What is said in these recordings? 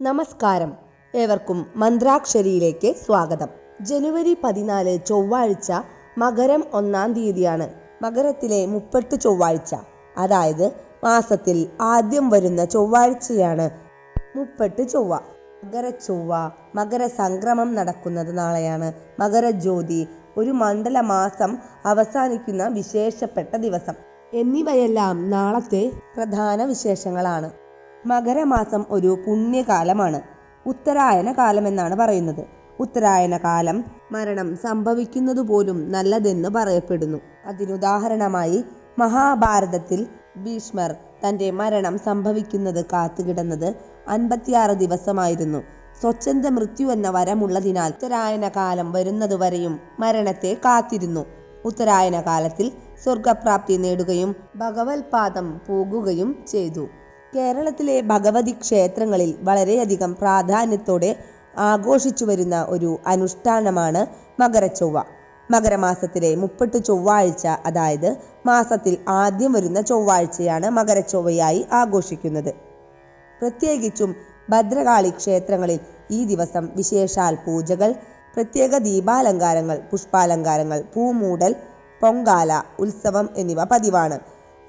നമസ്കാരം. ഏവർക്കും മന്ത്രാക്ഷരിയിലേക്ക് സ്വാഗതം. ജനുവരി പതിനാല് ചൊവ്വാഴ്ച മകരം ഒന്നാം തീയതിയാണ്. മകരത്തിലെ മുപ്പത്ത് ചൊവ്വാഴ്ച. അതായത് മാസത്തിൽ ആദ്യം വരുന്ന ചൊവ്വാഴ്ചയാണ് മുപ്പെട്ട് ചൊവ്വ. മകര ചൊവ്വ മകര സംക്രമം നടക്കുന്നത് നാളെയാണ്. മകരജ്യോതി ഒരു മണ്ഡല മാസം അവസാനിക്കുന്ന വിശേഷപ്പെട്ട ദിവസം. എന്നിവയെല്ലാം നാളത്തെ പ്രധാന വിശേഷങ്ങളാണ്. മകരമാസം ഒരു പുണ്യകാലമാണ്. ഉത്തരായന കാലം എന്നാണ് പറയുന്നത്. ഉത്തരായന കാലം മരണം സംഭവിക്കുന്നത് പോലും നല്ലതെന്ന് പറയപ്പെടുന്നു. അതിനുദാഹരണമായി മഹാഭാരതത്തിൽ ഭീഷ്മർ തന്റെ മരണം സംഭവിക്കുന്നത് കാത്തുകിടന്നത് അൻപത്തിയാറ് ദിവസമായിരുന്നു. സ്വച്ഛന്ത മൃത്യു എന്ന വരമുള്ളതിനാൽ ഉത്തരായന കാലം വരുന്നതുവരെയും മരണത്തെ കാത്തിരുന്നു. ഉത്തരായന കാലത്തിൽ സ്വർഗപ്രാപ്തി നേടുകയും ഭഗവത്പാദം പോകുകയും ചെയ്തു. കേരളത്തിലെ ഭഗവതി ക്ഷേത്രങ്ങളിൽ വളരെയധികം പ്രാധാന്യത്തോടെ ആഘോഷിച്ചു വരുന്ന ഒരു അനുഷ്ഠാനമാണ് മകരച്ചൊവ്വ. മകരമാസത്തിലെ മുപ്പെട്ട് ചൊവ്വാഴ്ച അതായത് മാസത്തിൽ ആദ്യം വരുന്ന ചൊവ്വാഴ്ചയാണ് മകരച്ചൊവ്വയായി ആഘോഷിക്കുന്നത്. പ്രത്യേകിച്ചും ഭദ്രകാളി ക്ഷേത്രങ്ങളിൽ ഈ ദിവസം വിശേഷാൽ പൂജകൾ പ്രത്യേക ദീപാലങ്കാരങ്ങൾ പുഷ്പാലങ്കാരങ്ങൾ പൂമൂടൽ പൊങ്കാല ഉത്സവം എന്നിവ പതിവാണ്.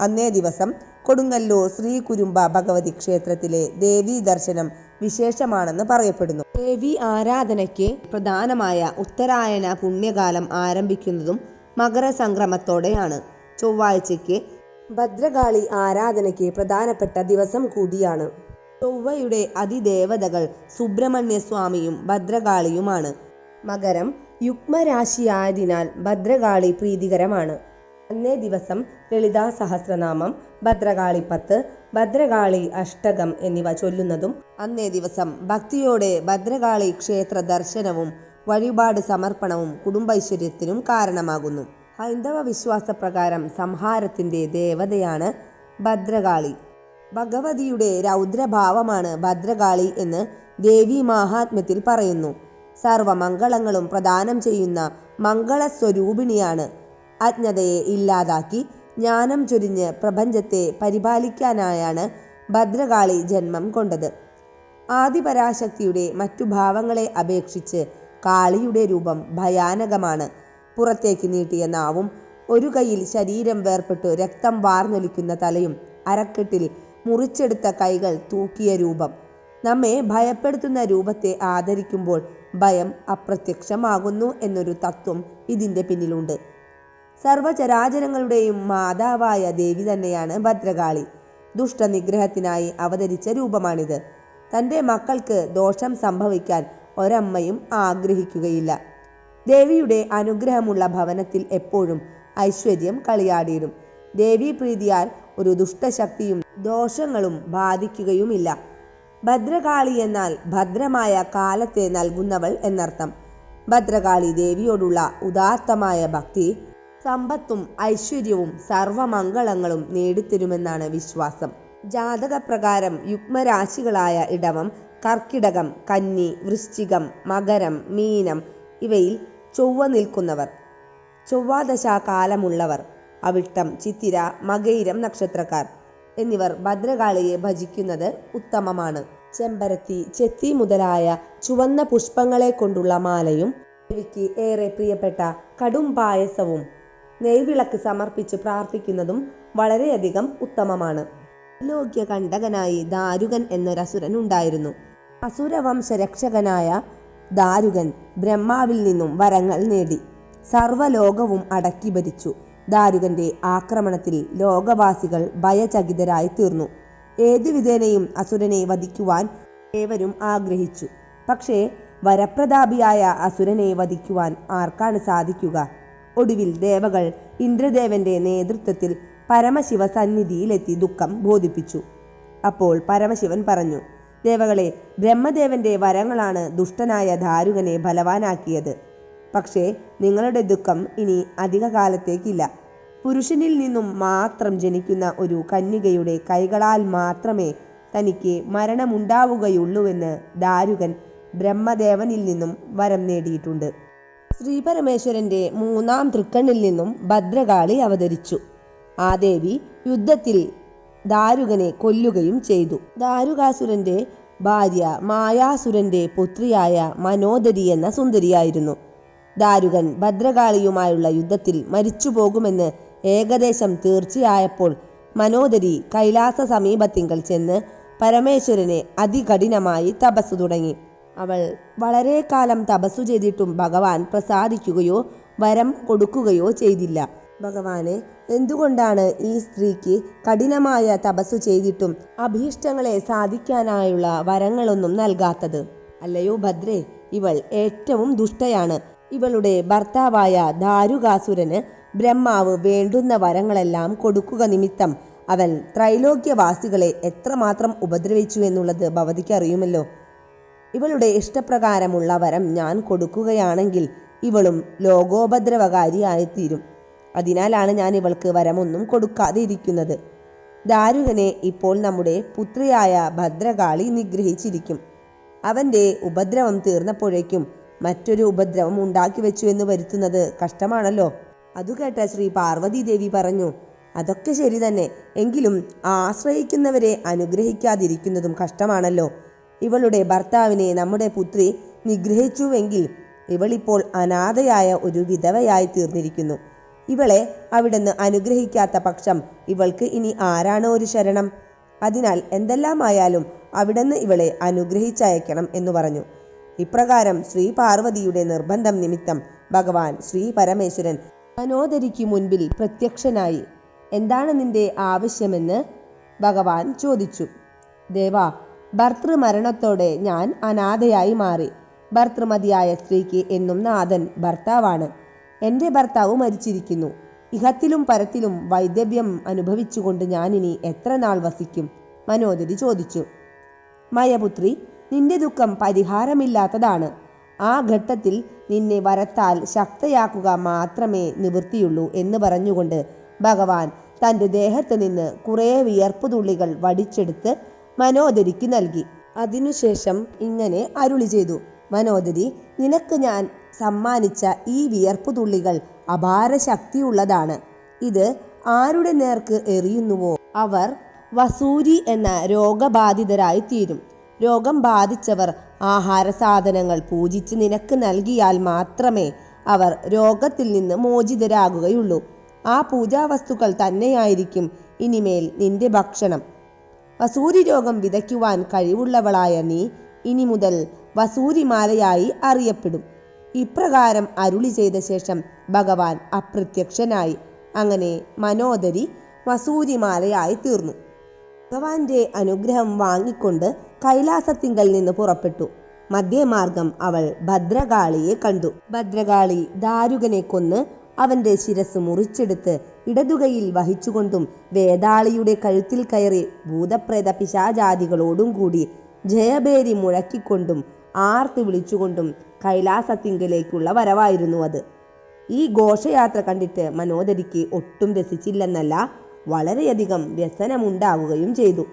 അന്നേ ദിവസം കൊടുങ്ങല്ലൂർ ശ്രീ കുരുമ്പ ഭഗവതി ക്ഷേത്രത്തിലെ ദേവീ ദർശനം വിശേഷമാണെന്ന് പറയപ്പെടുന്നു. ദേവി ആരാധനയ്ക്ക് പ്രധാനമായ ഉത്തരായന പുണ്യകാലം ആരംഭിക്കുന്നതും മകരസംക്രമത്തോടെയാണ്. ചൊവ്വാഴ്ചയ്ക്ക് ഭദ്രകാളി ആരാധനയ്ക്ക് പ്രധാനപ്പെട്ട ദിവസം കൂടിയാണ്. ചൊവ്വയുടെ അതിദേവതകൾ സുബ്രഹ്മണ്യ സ്വാമിയും ഭദ്രകാളിയുമാണ്. മകരം യുഗ്മരാശിയായതിനാൽ ഭദ്രകാളി പ്രീതികരമാണ്. അന്നേ ദിവസം ലളിതാ സഹസ്രനാമം ഭദ്രകാളി പത്ത് ഭദ്രകാളി അഷ്ടകം എന്നിവ ചൊല്ലുന്നതും അന്നേ ദിവസം ഭക്തിയോടെ ഭദ്രകാളി ക്ഷേത്ര ദർശനവും വഴിപാട് സമർപ്പണവും കുടുംബൈശ്വര്യത്തിനും കാരണമാകുന്നു. ഹൈന്ദവ വിശ്വാസപ്രകാരം സംഹാരത്തിന്റെ ദേവതയാണ് ഭദ്രകാളി. ഭഗവതിയുടെ രൗദ്രഭാവമാണ് ഭദ്രകാളി എന്ന് ദേവി മാഹാത്മ്യത്തിൽ പറയുന്നു. സർവമംഗളങ്ങളും പ്രദാനം ചെയ്യുന്ന മംഗളസ്വരൂപിണിയാണ് അജ്ഞതയെ ഇല്ലാതാക്കി ജ്ഞാനം ചൊരിഞ്ഞ് പ്രപഞ്ചത്തെ പരിപാലിക്കാനായാണ് ഭദ്രകാളി ജന്മം കൊണ്ടത്. ആദിപരാശക്തിയുടെ മറ്റു ഭാവങ്ങളെ അപേക്ഷിച്ച് കാളിയുടെ രൂപം ഭയാനകമാണ്. പുറത്തേക്ക് നീട്ടിയ നാവും ഒരു കൈയിൽ ശരീരം വേർപെട്ട് രക്തം വാർന്നൊലിക്കുന്ന തലയും അരക്കെട്ടിൽ മുറിച്ചെടുത്ത കൈകൾ തൂക്കിയ രൂപം. നമ്മെ ഭയപ്പെടുത്തുന്ന രൂപത്തെ ആദരിക്കുമ്പോൾ ഭയം അപ്രത്യക്ഷമാകുന്നു എന്നൊരു തത്വം ഇതിന്റെ പിന്നിലുണ്ട്. സർവചരാചരങ്ങളുടെയും മാതാവായ ദേവി തന്നെയാണ് ഭദ്രകാളി. ദുഷ്ടനിഗ്രഹത്തിനായി അവതരിച്ച രൂപമാണിത്. തന്റെ മക്കൾക്ക് ദോഷം സംഭവിക്കാൻ ഒരമ്മയും ആഗ്രഹിക്കുകയില്ല. ദേവിയുടെ അനുഗ്രഹമുള്ള ഭവനത്തിൽ എപ്പോഴും ഐശ്വര്യം കളിയാടിയിടും. ദേവി പ്രീതിയാൽ ഒരു ദുഷ്ടശക്തിയും ദോഷങ്ങളും ബാധിക്കുകയുമില്ല. ഭദ്രകാളി എന്നാൽ ഭദ്രമായ കാലത്തെ നൽകുന്നവൾ എന്നർത്ഥം. ഭദ്രകാളി ദേവിയോടുള്ള ഉദാത്തമായ ഭക്തി സമ്പത്തും ഐശ്വര്യവും സർവമംഗളങ്ങളും നേടിത്തരുമെന്നാണ് വിശ്വാസം. ജാതകപ്രകാരം യുഗ്മരാശികളായ ഇടവം കർക്കിടകം കന്നി വൃശ്ചികം മകരം മീനം ഇവയിൽ ചൊവ്വ നിൽക്കുന്നവർ. ചൊവ്വാദശ കാലമുള്ളവർ അവിട്ടം ചിത്തിര മകയിരം നക്ഷത്രക്കാർ എന്നിവർ ഭദ്രകാളിയെ ഭജിക്കുന്നത് ഉത്തമമാണ്. ചെമ്പരത്തി ചെത്തി മുതലായ ചുവന്ന പുഷ്പങ്ങളെ കൊണ്ടുള്ള മാലയും ദേവിക്ക് ഏറെ പ്രിയപ്പെട്ട കടും പായസവും നെയ്വിളക്ക് സമർപ്പിച്ച് പ്രാർത്ഥിക്കുന്നതും വളരെയധികം ഉത്തമമാണ്. ലോക്യ കണ്ടകനായി ദാരുകൻ എന്നൊരസുരൻ ഉണ്ടായിരുന്നു. അസുരവംശ രക്ഷകനായ ദാരുകൻ ബ്രഹ്മാവിൽ നിന്നും വരങ്ങൾ നേടി. സർവലോകവും അടക്കി ഭരിച്ചു. ദാരുകന്റെ ആക്രമണത്തിൽ ലോകവാസികൾ ഭയചകിതരായി തീർന്നു. ഏതു വിധേനയും അസുരനെ വധിക്കുവാൻ ഏവരും ആഗ്രഹിച്ചു. പക്ഷേ വരപ്രതാപിയായ അസുരനെ വധിക്കുവാൻ ആർക്കാണ് സാധിക്കുക? ഒടുവിൽ ദേവകൾ ഇന്ദ്രദേവന്റെ നേതൃത്വത്തിൽ പരമശിവ സന്നിധിയിലെത്തി ദുഃഖം ബോധിപ്പിച്ചു. അപ്പോൾ പരമശിവൻ പറഞ്ഞു ദേവകളെ ബ്രഹ്മദേവന്റെ വരങ്ങളാണ് ദുഷ്ടനായ ദാരുകനെ ബലവാനാക്കിയത്. പക്ഷേ നിങ്ങളുടെ ദുഃഖം ഇനി അധിക കാലത്തേക്കില്ല പുരുഷനിൽ നിന്നും മാത്രം ജനിക്കുന്ന ഒരു കന്യകയുടെ കൈകളാൽ മാത്രമേ തനിക്ക് മരണമുണ്ടാവുകയുള്ളൂവെന്ന് ദാരുകൻ ബ്രഹ്മദേവനിൽ നിന്നും വരം നേടിയിട്ടുണ്ട്. ശ്രീപരമേശ്വരന്റെ മൂന്നാം തൃക്കണ്ണിൽ നിന്നും ഭദ്രകാളി അവതരിച്ചു. ആ ദേവി യുദ്ധത്തിൽ ദാരുകനെ കൊല്ലുകയും ചെയ്തു. ദാരുകാസുരന്റെ ഭാര്യ മായാസുരന്റെ പുത്രിയായ മനോദരി എന്ന സുന്ദരിയായിരുന്നു. ദാരുകൻ ഭദ്രകാളിയുമായുള്ള യുദ്ധത്തിൽ മരിച്ചു മരിച്ചുപോകുമെന്ന് ഏകദേശം തീർച്ചയായപ്പോൾ മനോദരി കൈലാസ സമീപത്തിങ്കൽ ചെന്ന് പരമേശ്വരനെ അതികഠിനമായി തപസ്സു തുടങ്ങി. അവൾ വളരെ കാലം തപസ്സു ചെയ്തിട്ടും ഭഗവാൻ പ്രസാദിക്കുകയോ വരം കൊടുക്കുകയോ ചെയ്തില്ല. ഭഗവാനെ എന്തുകൊണ്ടാണ് ഈ സ്ത്രീക്ക് കഠിനമായ തപസ്സു ചെയ്തിട്ടും അഭീഷ്ടങ്ങളെ സാധിക്കാനായുള്ള വരങ്ങളൊന്നും നൽകാത്തത്? അല്ലയോ ഭദ്രേ ഇവൾ ഏറ്റവും ദുഷ്ടയാണ്. ഇവളുടെ ഭർത്താവായ ദാരുകാസുരന് ബ്രഹ്മാവ് വേണ്ടുന്ന വരങ്ങളെല്ലാം കൊടുക്കുക നിമിത്തം അവൻ ത്രൈലോക്യവാസികളെ എത്രമാത്രം ഉപദ്രവിച്ചു എന്നുള്ളത് ഭവതിക്ക് അറിയുമല്ലോ. ഇവളുടെ ഇഷ്ടപ്രകാരമുള്ള വരം ഞാൻ കൊടുക്കുകയാണെങ്കിൽ ഇവളും ലോകോപദ്രവകാരിയായിത്തീരും. അതിനാലാണ് ഞാൻ ഇവൾക്ക് വരമൊന്നും കൊടുക്കാതെ ഇരിക്കുന്നത്. ദാരുകനെ ഇപ്പോൾ നമ്മുടെ പുത്രിയായ ഭദ്രകാളി നിഗ്രഹിച്ചിരിക്കും. അവന്റെ ഉപദ്രവം തീർന്നപ്പോഴേക്കും മറ്റൊരു ഉപദ്രവം ഉണ്ടാക്കി വെച്ചു എന്ന് വരുത്തുന്നത് കഷ്ടമാണല്ലോ. അതു കേട്ട ശ്രീ പാർവതി ദേവി പറഞ്ഞു അതൊക്കെ ശരി തന്നെ എങ്കിലും ആശ്രയിക്കുന്നവരെ അനുഗ്രഹിക്കാതിരിക്കുന്നതും കഷ്ടമാണല്ലോ. ഇവളുടെ ഭർത്താവിനെ നമ്മുടെ പുത്രി നിഗ്രഹിച്ചുവെങ്കിൽ ഇവളിപ്പോൾ അനാഥയായ ഒരു വിധവയായി തീർന്നിരിക്കുന്നു. ഇവളെ അവിടുന്ന് അനുഗ്രഹിക്കാത്ത പക്ഷം ഇവൾക്ക് ഇനി ആരാണ് ഒരു ശരണം? അതിനാൽ എന്തെല്ലാമായാലും അവിടുന്ന് ഇവളെ അനുഗ്രഹിച്ചയക്കണം എന്ന് പറഞ്ഞു. ഇപ്രകാരം ശ്രീ പാർവതിയുടെ നിർബന്ധം നിമിത്തം ഭഗവാൻ ശ്രീ പരമേശ്വരൻ മനോദരിക്ക് മുൻപിൽ പ്രത്യക്ഷനായി എന്താണ് നിന്റെ ആവശ്യമെന്ന്? ഭഗവാൻ ചോദിച്ചു. ദേവാ ഭർത്തൃമരണത്തോടെ ഞാൻ അനാഥയായി മാറി. ഭർത്തൃമതിയായ സ്ത്രീക്ക് എന്നും നാഥൻ ഭർത്താവാണ്. എന്റെ ഭർത്താവ് മരിച്ചിരിക്കുന്നു. ഇഹത്തിലും പരത്തിലും വൈദവ്യം അനുഭവിച്ചുകൊണ്ട് ഞാനിനി എത്ര നാൾ വസിക്കും? മനോദരി ചോദിച്ചു. മയപുത്രി നിന്റെ ദുഃഖം പരിഹാരമില്ലാത്തതാണ്. ആ ഘട്ടത്തിൽ നിന്നെ വരത്താൽ ശക്തയാക്കുക മാത്രമേ നിവൃത്തിയുള്ളൂ എന്ന് പറഞ്ഞുകൊണ്ട് ഭഗവാൻ തന്റെ ദേഹത്ത് നിന്ന് കുറേ വിയർപ്പ് തുള്ളികൾ വടിച്ചെടുത്ത് മനോദരിക്ക് നൽകി. അതിനുശേഷം ഇങ്ങനെ അരുളി ചെയ്തു. മനോദരി നിനക്ക് ഞാൻ സമ്മാനിച്ച ഈ വിയർപ്പ് തുള്ളികൾ അപാര ശക്തിയുള്ളതാണ്. ഇത് ആരുടെ നേർക്ക് എറിയുന്നുവോ? അവർ വസൂരി എന്ന രോഗബാധിതരായി തീരും. രോഗം ബാധിച്ചവർ ആഹാര സാധനങ്ങൾ പൂജിച്ച് നിനക്ക് നൽകിയാൽ മാത്രമേ അവർ രോഗത്തിൽ നിന്ന് മോചിതരാകുകയുള്ളൂ. ആ പൂജാവസ്തുക്കൾ തന്നെയായിരിക്കും ഇനിമേൽ നിന്റെ ഭക്ഷണം. വസൂരി രോഗം വിതയ്ക്കുവാൻ കഴിവുള്ളവളായ നീ ഇനി മുതൽ വസൂരിമാലയായി അറിയപ്പെടും. ഇപ്രകാരം അരുളി ചെയ്ത ശേഷം ഭഗവാൻ അപ്രത്യക്ഷനായി. അങ്ങനെ മനോദരി വസൂരിമാലയായി തീർന്നു. ഭഗവാന്റെ അനുഗ്രഹം വാങ്ങിക്കൊണ്ട് കൈലാസത്തിങ്കൽ നിന്ന് പുറപ്പെട്ടു. മധ്യമാർഗം അവൾ ഭദ്രകാളിയെ കണ്ടു. ഭദ്രകാളി ദാരുകനെ കൊന്ന് അവന്റെ ശിരസ് മുറിച്ചെടുത്ത് ഇടതുകയിൽ വഹിച്ചുകൊണ്ടും വേതാളിയുടെ കഴുത്തിൽ കയറി ഭൂതപ്രേത പിശാചാദികളോടും കൂടി ജയഭേരി മുഴക്കിക്കൊണ്ടും ആർത്തി വിളിച്ചുകൊണ്ടും കൈലാസത്തിങ്കലേക്കുള്ള വരവായിരുന്നു അത്. ഈ ഘോഷയാത്ര കണ്ടിട്ട് മനോദരിക്ക് ഒട്ടും രസിച്ചില്ലെന്നല്ല വളരെയധികം വ്യസനമുണ്ടാവുകയും ചെയ്തു.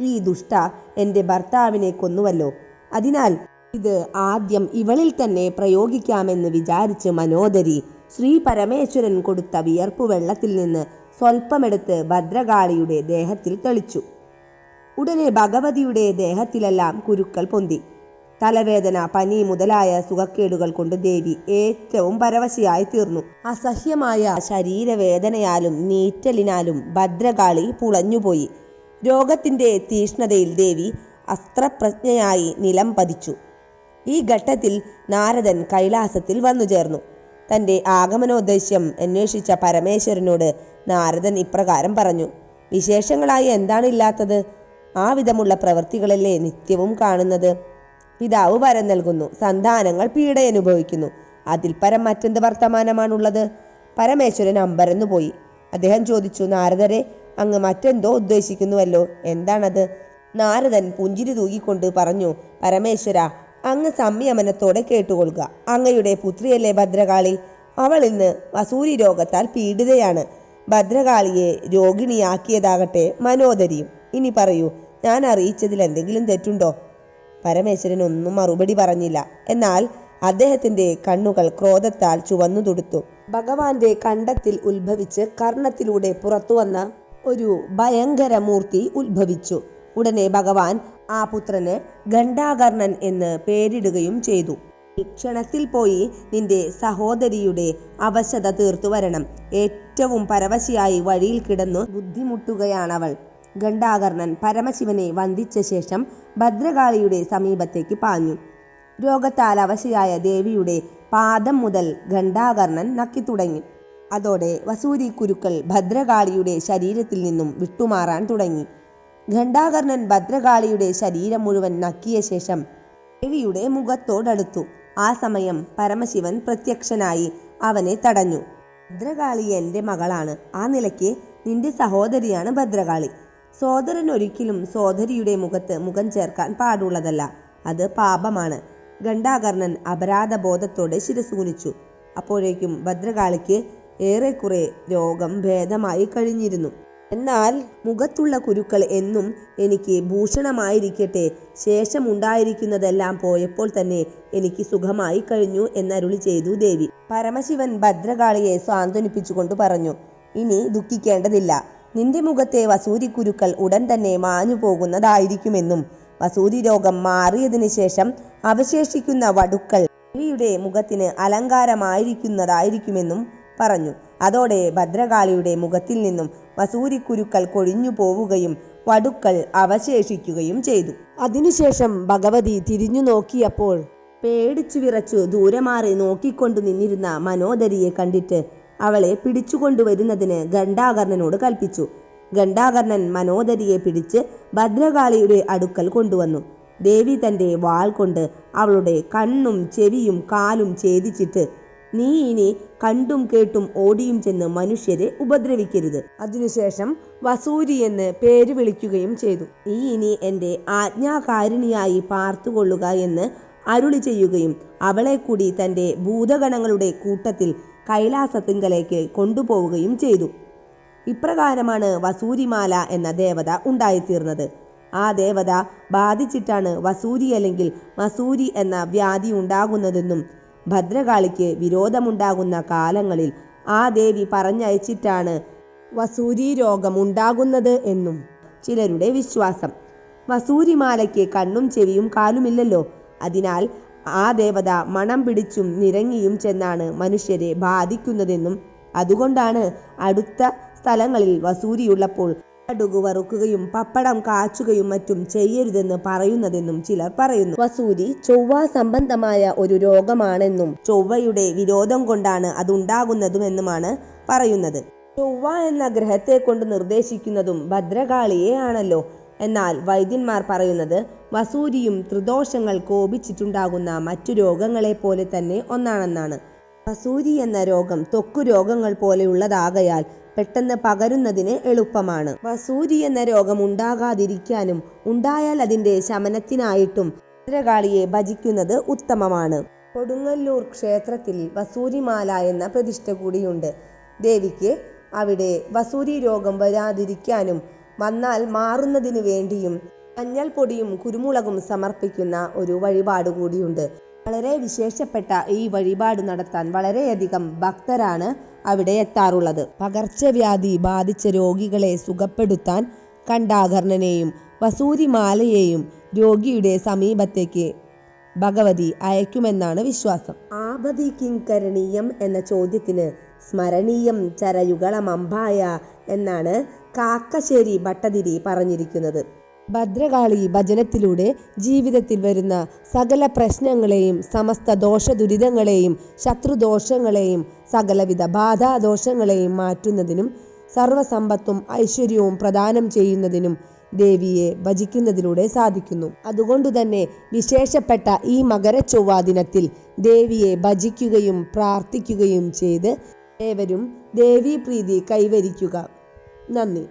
ഈ ദുഷ്ട എന്റെ ഭർത്താവിനെ കൊന്നുവല്ലോ. അതിനാൽ ഇത് ആദ്യം ഇവളിൽ തന്നെ പ്രയോഗിക്കാമെന്ന് വിചാരിച്ച് മനോദരി ശ്രീ പരമേശ്വരൻ കൊടുത്ത വിയർപ്പു വെള്ളത്തിൽ നിന്ന് സ്വൽപ്പമെടുത്ത് ഭദ്രകാളിയുടെ ദേഹത്തിൽ തെളിച്ചു. ഉടനെ ഭഗവതിയുടെ ദേഹത്തിലെല്ലാം കുരുക്കൾ പൊന്തി. തലവേദന പനി മുതലായ സുഖക്കേടുകൾ കൊണ്ട് ദേവി ഏറ്റവും പരവശയായി തീർന്നു. അസഹ്യമായ ശരീരവേദനയാലും നീറ്റലിനാലും ഭദ്രകാളി പുളഞ്ഞുപോയി. രോഗത്തിന്റെ തീഷ്ണതയിൽ ദേവി അസ്ത്രപ്രജ്ഞയായി നിലം പതിച്ചു. ഈ ഘട്ടത്തിൽ നാരദൻ കൈലാസത്തിൽ വന്നു ചേർന്നു തന്റെ ആഗമനോദ്ദേശ്യം അന്വേഷിച്ച പരമേശ്വരനോട് നാരദൻ ഇപ്രകാരം പറഞ്ഞു വിശേഷങ്ങളായി എന്താണില്ലാത്തത് ആ വിധമുള്ള പ്രവൃത്തികളല്ലേ നിത്യവും കാണുന്നത്? പിതാവ് വരം നൽകുന്നു സന്താനങ്ങൾ പീഡയനുഭവിക്കുന്നു അതിൽ പരം മറ്റെന്ത് വർത്തമാനമാണുള്ളത്? പരമേശ്വരൻ അമ്പരന്നു പോയി. അദ്ദേഹം ചോദിച്ചു നാരദരെ അങ്ങ് മറ്റെന്തോ ഉദ്ദേശിക്കുന്നുവല്ലോ? എന്താണത്? നാരദൻ പുഞ്ചിരി തൂകിക്കൊണ്ട് പറഞ്ഞു പരമേശ്വര അങ്ങ് സംയമനത്തോടെ കേട്ടുകൊള്ളുക. അങ്ങയുടെ പുത്രിയല്ലേ ഭദ്രകാളി? അവൾ ഇന്ന് വസൂരി രോഗത്താൽ പീഡിതയാണ്. ഭദ്രകാളിയെ രോഗിണിയാക്കിയതാകട്ടെ മനോദരിയും. ഇനി പറയൂ ഞാൻ അറിയിച്ചതിൽ എന്തെങ്കിലും തെറ്റുണ്ടോ? പരമേശ്വരൻ ഒന്നും മറുപടി പറഞ്ഞില്ല. എന്നാൽ അദ്ദേഹത്തിന്റെ കണ്ണുകൾ ക്രോധത്താൽ ചുവന്നു തുടുത്തു. ഭഗവാന്റെ കണ്ടത്തിൽ ഉത്ഭവിച്ച് കർണത്തിലൂടെ പുറത്തുവന്ന ഒരു ഭയങ്കര മൂർത്തി ഉത്ഭവിച്ചു. ഉടനെ ഭഗവാൻ ആ പുത്രന് ഘണ്ടാകർണൻ എന്ന് പേരിടുകയും ചെയ്തു. ക്ഷണത്തിൽ പോയി നിന്റെ സഹോദരിയുടെ അവശത തീർത്തു വരണം. ഏറ്റവും പരവശിയായി വഴിയിൽ കിടന്നു ബുദ്ധിമുട്ടുകയാണവൾ. ഘണ്ടാകർണൻ പരമശിവനെ വന്ദിച്ച ശേഷം ഭദ്രകാളിയുടെ സമീപത്തേക്ക് പാഞ്ഞു. രോഗത്താൽ അവശയായ ദേവിയുടെ പാദം മുതൽ ഘണ്ടാകർണൻ നക്കി തുടങ്ങി അതോടെ വസൂരി കുരുക്കൾ ഭദ്രകാളിയുടെ ശരീരത്തിൽ നിന്നും വിട്ടുമാറാൻ തുടങ്ങി. ഘണ്ടാകർണൻ ഭദ്രകാളിയുടെ ശരീരം മുഴുവൻ നക്കിയ ശേഷം ദേവിയുടെ മുഖത്തോടടുത്തു. ആ സമയം പരമശിവൻ പ്രത്യക്ഷനായി അവനെ തടഞ്ഞു. ഭദ്രകാളി എന്റെ മകളാണ്. ആ നിലയ്ക്ക് നിന്റെ സഹോദരിയാണ് ഭദ്രകാളി. സോദരൻ ഒരിക്കലും സോദരിയുടെ മുഖത്ത് മുഖം ചേർക്കാൻ പാടുള്ളതല്ല. അത് പാപമാണ്. ഘണ്ടാകർണൻ അപരാധബോധത്തോടെ ശിരസ് കുനിച്ചു. അപ്പോഴേക്കും ഭദ്രകാളിക്ക് ഏറെക്കുറെ രോഗം ഭേദമായി കഴിഞ്ഞിരുന്നു. എന്നാൽ മുഖത്തുള്ള കുരുക്കൾ എന്നും എനിക്ക് ഭൂഷണമായിരിക്കട്ടെ. ശേഷമുണ്ടായിരിക്കുന്നതെല്ലാം പോയപ്പോൾ തന്നെ എനിക്ക് സുഖമായി കഴിഞ്ഞു എന്നരുളി ചെയ്തു ദേവി. പരമശിവൻ ഭദ്രകാളിയെ സാന്ത്വനിപ്പിച്ചുകൊണ്ട് പറഞ്ഞു ഇനി ദുഃഖിക്കേണ്ടതില്ല. നിന്റെ മുഖത്തെ വസൂരി കുരുക്കൾ ഉടൻ തന്നെ മാഞ്ഞു പോകുന്നതായിരിക്കുമെന്നും വസൂരി രോഗം മാറിയതിനു ശേഷം അവശേഷിക്കുന്ന വടുക്കൾ ദേവിയുടെ മുഖത്തിന് അലങ്കാരമായിരിക്കുന്നതായിരിക്കുമെന്നും പറഞ്ഞു. അതോടെ ഭദ്രകാളിയുടെ മുഖത്തിൽ നിന്നും വസൂരിക്കുരുക്കൾ കൊഴിഞ്ഞു പോവുകയും വടുക്കൾ അവശേഷിക്കുകയും ചെയ്തു. അതിനുശേഷം ഭഗവതി തിരിഞ്ഞു നോക്കിയപ്പോൾ പേടിച്ചു വിറച്ചു ദൂരെ മാറി നോക്കിക്കൊണ്ടു നിന്നിരുന്ന മനോദരിയെ കണ്ടിട്ട് അവളെ പിടിച്ചുകൊണ്ടുവരുന്നതിന് ഘണ്ടാകർണനോട് കൽപ്പിച്ചു. ഘണ്ടാകർണൻ മനോദരിയെ പിടിച്ച് ഭദ്രകാളിയുടെ അടുക്കൽ കൊണ്ടുവന്നു. ദേവി തന്റെ വാൾ കൊണ്ട് അവളുടെ കണ്ണും ചെവിയും കാലും ഛേദിച്ചിട്ട് നീ ഇനി കണ്ടും കേട്ടും ഓടിയും ചെന്ന് മനുഷ്യരെ ഉപദ്രവിക്കരുത്. അതിനുശേഷം വസൂരി എന്ന് പേര് വിളിക്കുകയും ചെയ്തു. നീ ഇനി എന്റെ ആജ്ഞാകാരിണിയായി പാർത്തുകൊള്ളുക എന്ന് അരുളി ചെയ്യുകയും അവളെ കൂടി തന്റെ ഭൂതഗണങ്ങളുടെ കൂട്ടത്തിൽ കൈലാസത്തിങ്കലേക്ക് കൊണ്ടുപോവുകയും ചെയ്തു. ഇപ്രകാരമാണ് വസൂരിമാല എന്ന ദേവത ഉണ്ടായിത്തീർന്നത്. ആ ദേവത ബാധിച്ചിട്ടാണ് വസൂരി അല്ലെങ്കിൽ മസൂരി എന്ന വ്യാധി ഉണ്ടാകുന്നതെന്നും ഭദ്രകാളിക്ക് വിരോധമുണ്ടാകുന്ന കാലങ്ങളിൽ ആ ദേവി പറഞ്ഞയച്ചിട്ടാണ് വസൂരി രോഗം ഉണ്ടാകുന്നത് എന്നും ചിലരുടെ വിശ്വാസം. വസൂരിമാലയ്ക്ക് കണ്ണും ചെവിയും കാലുമില്ലല്ലോ. അതിനാൽ ആ ദേവത മണം പിടിച്ചും നിരങ്ങിയും ചെന്നാണ് മനുഷ്യരെ ബാധിക്കുന്നതെന്നും അതുകൊണ്ടാണ് അടുത്ത സ്ഥലങ്ങളിൽ വസൂരിയുള്ളപ്പോൾ കടുകു വറുക്കുകയും പപ്പടം കാച്ചുകയും മറ്റും ചെയ്യരുതെന്ന് പറയുന്നതെന്നും ചിലർ പറയുന്നു. വസൂരി ചൊവ്വ സംബന്ധമായ ഒരു രോഗമാണെന്നും ചൊവ്വയുടെ വിരോധം കൊണ്ടാണ് അതുണ്ടാകുന്നതുമെന്നുമാണ് പറയുന്നത്. ചൊവ്വ എന്ന ഗ്രഹത്തെ കൊണ്ട് നിർദ്ദേശിക്കുന്നതും ഭദ്രകാളിയെ ആണല്ലോ എന്നാൽ വൈദ്യന്മാർ പറയുന്നത് വസൂരിയും ത്രിദോഷങ്ങൾ കോപിച്ചിട്ടുണ്ടാകുന്ന മറ്റു രോഗങ്ങളെ പോലെ തന്നെ ഒന്നാണെന്നാണ്. വസൂരി എന്ന രോഗം ത്വക്കു രോഗങ്ങൾ പോലെയുള്ളതാകയാൽ പെട്ടെന്ന് പകരുന്നതിന് എളുപ്പമാണ്. വസൂരി എന്ന രോഗം ഉണ്ടാകാതിരിക്കാനും ഉണ്ടായാൽ അതിന്റെ ശമനത്തിനായിട്ടും ഭദ്രകാളിയെ ഭജിക്കുന്നത് ഉത്തമമാണ്. കൊടുങ്ങല്ലൂർ ക്ഷേത്രത്തിൽ വസൂരിമാല എന്ന പ്രതിഷ്ഠ കൂടിയുണ്ട്. ദേവിക്ക് അവിടെ വസൂരി രോഗം വരാതിരിക്കാനും വന്നാൽ മാറുന്നതിനു വേണ്ടിയും മഞ്ഞൾപ്പൊടിയും കുരുമുളകും സമർപ്പിക്കുന്ന ഒരു വഴിപാട് കൂടിയുണ്ട്. വളരെ വിശേഷപ്പെട്ട ഈ വഴിപാട് നടത്താൻ വളരെയധികം ഭക്തരാണ് അവിടെ എത്താറുള്ളത്. പകർച്ചവ്യാധി ബാധിച്ച രോഗികളെ സുഖപ്പെടുത്താൻ കണ്ടാകർണനെയും വസൂരിമാലയെയും രോഗിയുടെ സമീപത്തേക്ക് ഭഗവതി അയക്കുമെന്നാണ് വിശ്വാസം. ആപതി കിങ്കരണീയം എന്ന ചോദ്യത്തിന് സ്മരണീയം ചരയുകളമമ്പായ എന്നാണ് കാക്കശ്ശേരി ഭട്ടതിരി പറഞ്ഞിരിക്കുന്നത്. ഭദ്രകാളി ഭജനത്തിലൂടെ ജീവിതത്തിൽ വരുന്ന സകല പ്രശ്നങ്ങളെയും സമസ്ത ദോഷ ദുരിതങ്ങളെയും ശത്രുദോഷങ്ങളെയും സകലവിധ ബാധാദോഷങ്ങളെയും മാറ്റുന്നതിനും സർവസമ്പത്തും ഐശ്വര്യവും പ്രദാനം ചെയ്യുന്നതിനും ദേവിയെ ഭജിക്കുന്നതിലൂടെ സാധിക്കുന്നു. അതുകൊണ്ടുതന്നെ വിശേഷപ്പെട്ട ഈ മകര ദിനത്തിൽ ദേവിയെ ഭജിക്കുകയും പ്രാർത്ഥിക്കുകയും ചെയ്ത് ഏവരും ദേവീപ്രീതി കൈവരിക്കുക. നന്ദി.